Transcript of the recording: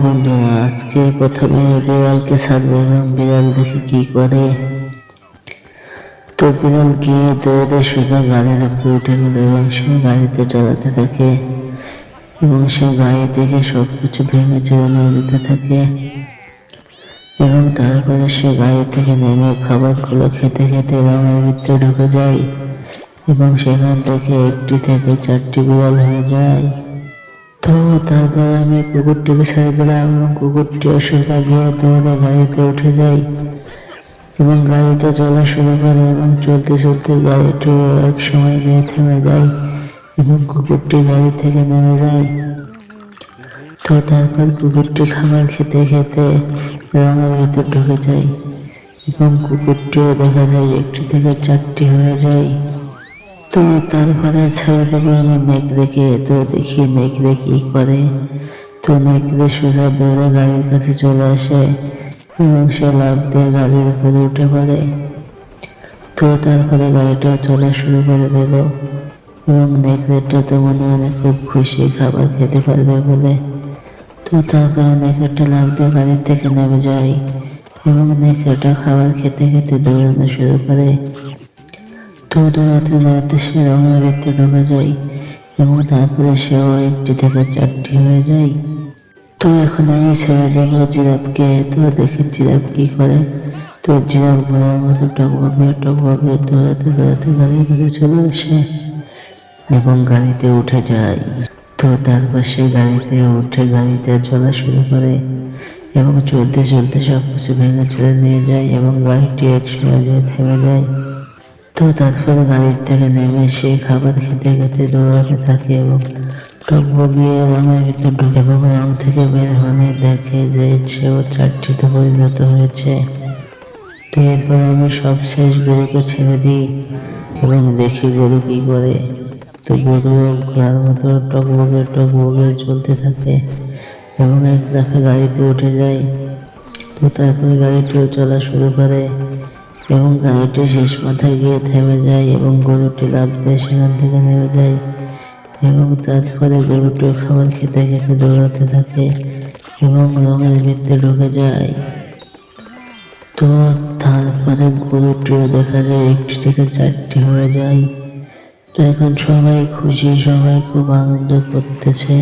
বন্ধুরা আজকে প্রথমে বিড়ালকে ছাড়বো এবং বিড়াল দেখে কি করে? তো বিড়াল গিয়ে দৌড়ে সোজা গাড়ির উপরে উঠে গেল এবং সে গাড়িতে চালাতে থাকে এবং সে গাড়ি থেকে সব কিছু ভেঙে চলে নিয়ে যেতে থাকে এবং তারপরে সে গাড়ি থেকে নেমে খাবারগুলো খেতে খেতে রঙের ভিতরে ঢুকে যায় এবং সেখান থেকে একটি থেকে চারটি বিড়াল হয়ে যায়। তো তারপর আমি কুকুরটিকে ছেড়ে দিলাম এবং কুকুরটিও সোজা গিয়ে দৌড়ে গাড়িতে উঠে যাই এবং গাড়িতে চলা শুরু করে এবং চলতে চলতে গাড়িটিও এক সময় গিয়ে থেমে যায় এবং কুকুরটি গাড়ি থেকে নেমে যায়। তো তারপর কুকুরটি খাবার খেতে খেতে রঙের ভিতর ঢুকে যায় এবং কুকুরটিও দেখা যায় একটি থেকে চারটি হয়ে যায়। তো তারপরে ছেড়ে দেবো আমি নেকড়েকে তো দেখি নেকড়ে কি করে। তো নেকড়ে সোজা দৌড়ে গাড়ির কাছে চলে আসে এবং সে লাভ দিয়ে গাড়ির উপরে উঠে পড়ে। তো তারপরে গাড়িটা চলা শুরু করে দিল এবং নেকড়েটা তো মনে মনে খুব খুশি খাবার খেতে পারবে বলে। তো তারপরে নেকড়েটা লাভ দিয়ে গাড়ির থেকে নেমে যায় এবং নেকড়েটা খাবার খেতে খেতে দৌড়ানো শুরু করে। তো দৌড়াতে দৌড়াতে সে রঙের ভিতরে ঢুকে যায় এবং তারপরে সেও একটি থেকে চারটি হয়ে যায় তো এখন আমি ছেড়ে দেবো জিরাফকে তো দেখে জিরাফ কি করে তো জিরাফ ঘোড়ার মতো টকবকে টকবকে দৌড়াতে দৌড়াতে গাড়ির কাছে চলে আসে এবং গাড়িতে উঠে যায় তো তারপর সে গাড়িতে উঠে গাড়িতে চলা শুরু করে এবং চলতে চলতে সব কিছু ভেঙে চলে নিয়ে যায় এবং গাড়িটি এক সময় যেয়ে থেমে যায়। তো তারপর গাড়ির থেকে নেমে সে খাবার খেতে খেতে দৌড়াতে থাকে এবং টকবগিয়ে রঙের ভিতর ঢুকে রং থেকে বের হলে দেখে যে সেও চারটিতে পরিণত হয়েছে। তো এরপর আমি সব শেষ গরুকে ছেড়ে দিই এবং দেখি গরু কি করে। তো গরু ঘোড়ার মতো টকবগে টকবগে চলতে থাকে এবং এক দফে গাড়িতে উঠে যায়। তো তারপরে গাড়িটিও চলা শুরু করে। এবং গাড়িটি শেষ মাথায় গিয়ে থেমে যায় এবং গরুটি লাফ দিয়ে সেখান থেকে নেমে যায় এবং তারপরে গরুটিও খাবার খেতে খেতে দৌড়াতে থাকে এবং রঙের ভিতরে ঢুকে যায়। তো তারপরে গরুটিও দেখা যায় একটি থেকে চারটি হয়ে যায়। তো এখন সবাই খুশি, সবাই খুব আনন্দ করতেছে।